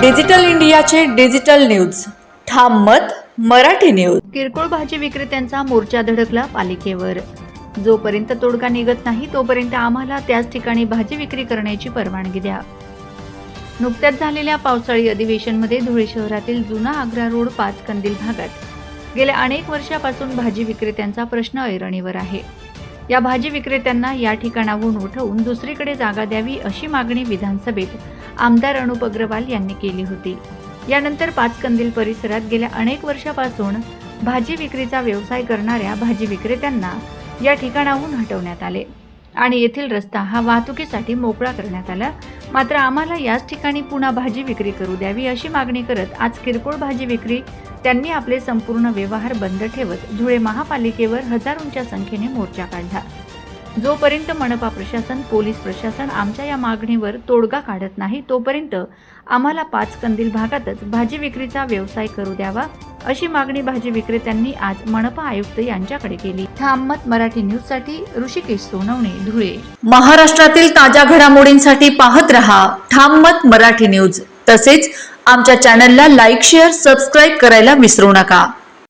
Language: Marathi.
डिजिटल इंडियाचे डिजिटल न्यूज. ठाम मत मराठी न्यूज. किरकोळ भाजी विक्रेत्यांचा मोर्चा धडकला पालिकेवर. जोपर्यंत तोडगा निघत नाही तोपर्यंत आम्हाला त्याच ठिकाणी भाजी विक्री करण्याची परवानगी द्या. नुकत्याच झालेल्या पावसाळी अधिवेशनमध्ये धुळे शहरातील जुना आग्रा रोड पाच कंदील भागात गेल्या अनेक वर्षापासून भाजी विक्रेत्यांचा प्रश्न ऐरणीवर आहे. या भाजी विक्रेत्यांना या ठिकाणाहून उठवून दुसरीकडे जागा द्यावी अशी मागणी विधानसभेत आमदार अनुप अग्रवाल यांनी केली होती. यानंतर पाच कंदील परिसरात गेल्या अनेक वर्षापासून भाजी विक्रीचा व्यवसाय करणाऱ्या भाजी विक्रेत्यांना या ठिकाणाहून हटवण्यात आले. आणि येथील रस्ता हा वाहतुकीसाठी मोकळा करण्यात आला. मात्र आम्हाला याच ठिकाणी पुन्हा भाजी विक्री करू द्यावी अशी मागणी करत आज किरकोळ भाजी विक्री त्यांनी आपले संपूर्ण व्यवहार बंद ठेवत धुळे महापालिकेवर हजारोंच्या संख्येने मोर्चा काढला. जोपर्यंत मनपा प्रशासन पोलीस प्रशासन आमच्या या मागणीवर तोडगा काढत नाही तोपर्यंत आम्हाला पाच कंदील भागातच भाजी विक्रीचा व्यवसाय करू द्यावा अशी मागणी भाजी विक्रेत्यांनी आज मनपा आयुक्त यांच्याकडे केली. ठाममत मराठी न्यूजसाठी ऋषिकेश सोनवणे धुळे. महाराष्ट्रातील ताज्या घडामोडींसाठी पाहत रहा. ठाम मत मराठी न्यूज. तसेच आमच्या चॅनलला लाईक शेअर सबस्क्राईब करायला विसरू नका.